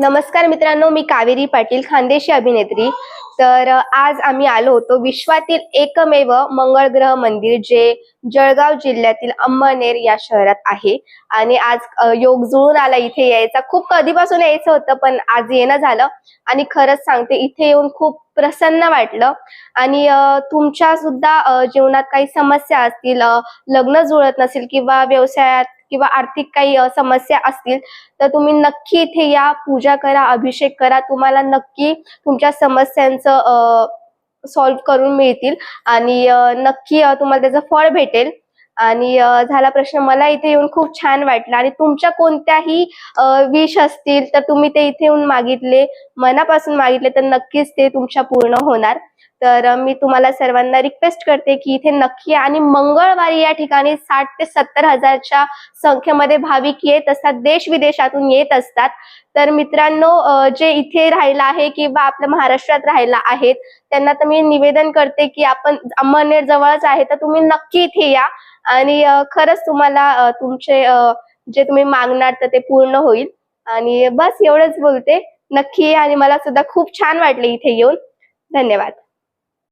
नमस्कार मित्रांनो मी कावेरी पाटील खानदेशी अभिनेत्री. तर आज आम्ही आलो होतो विश्वातील एकमेव मंगळ ग्रह मंदिर जे जळगाव जिल्ह्यातील अंबनेर या शहरात आहे. आणि आज योग जुळून आला इथे यायचा. खूप कधीपासून यायचं होतं पण आज येणं झालं. आणि खरंच सांगते इथे येऊन खूप प्रसन्न वाटलं. आणि तुमच्या सुद्धा जीवनात काही समस्या असतील लग्न जुळत नसेल किंवा व्यवसायात किंवा आर्थिक काही समस्या असतील तर तुम्ही नक्की इथे या पूजा करा अभिषेक करा. तुम्हाला नक्की तुमच्या समस्यांचं सॉल्व करून मिळतील. आणि नक्की तुम्हाला त्याचं फळ भेटेल. आणि झाला प्रश्न मला इथे येऊन खूप छान वाटलं. आणि तुमच्या कोणत्याही विश असतील तर तुम्ही ते इथे येऊन मागितले मनापासून मागितले तर नक्कीच ते तुमच्या पूर्ण होणार. तर मी तुम्हाला सर्वांना रिक्वेस्ट करते की इथे नक्की आणि मंगळवारी या ठिकाणी साठ ते सत्तर हजारच्या संख्येमध्ये भाविक येत असतात देश विदेशातून येत असतात. तर मित्रांनो जे इथे राहिला आहे किंवा आपल्या महाराष्ट्रात राहिला आहेत त्यांना तर मी निवेदन करते की आपण अंमळनेर जवळच आहे तर तुम्ही नक्की इथे या. आणि खरंच तुम्हाला तुमचे जे तुम्ही मागणार तर ते पूर्ण होईल. आणि बस एवढंच बोलते. नक्की आणि मला सुद्धा खूप छान वाटले इथे येऊन. धन्यवाद.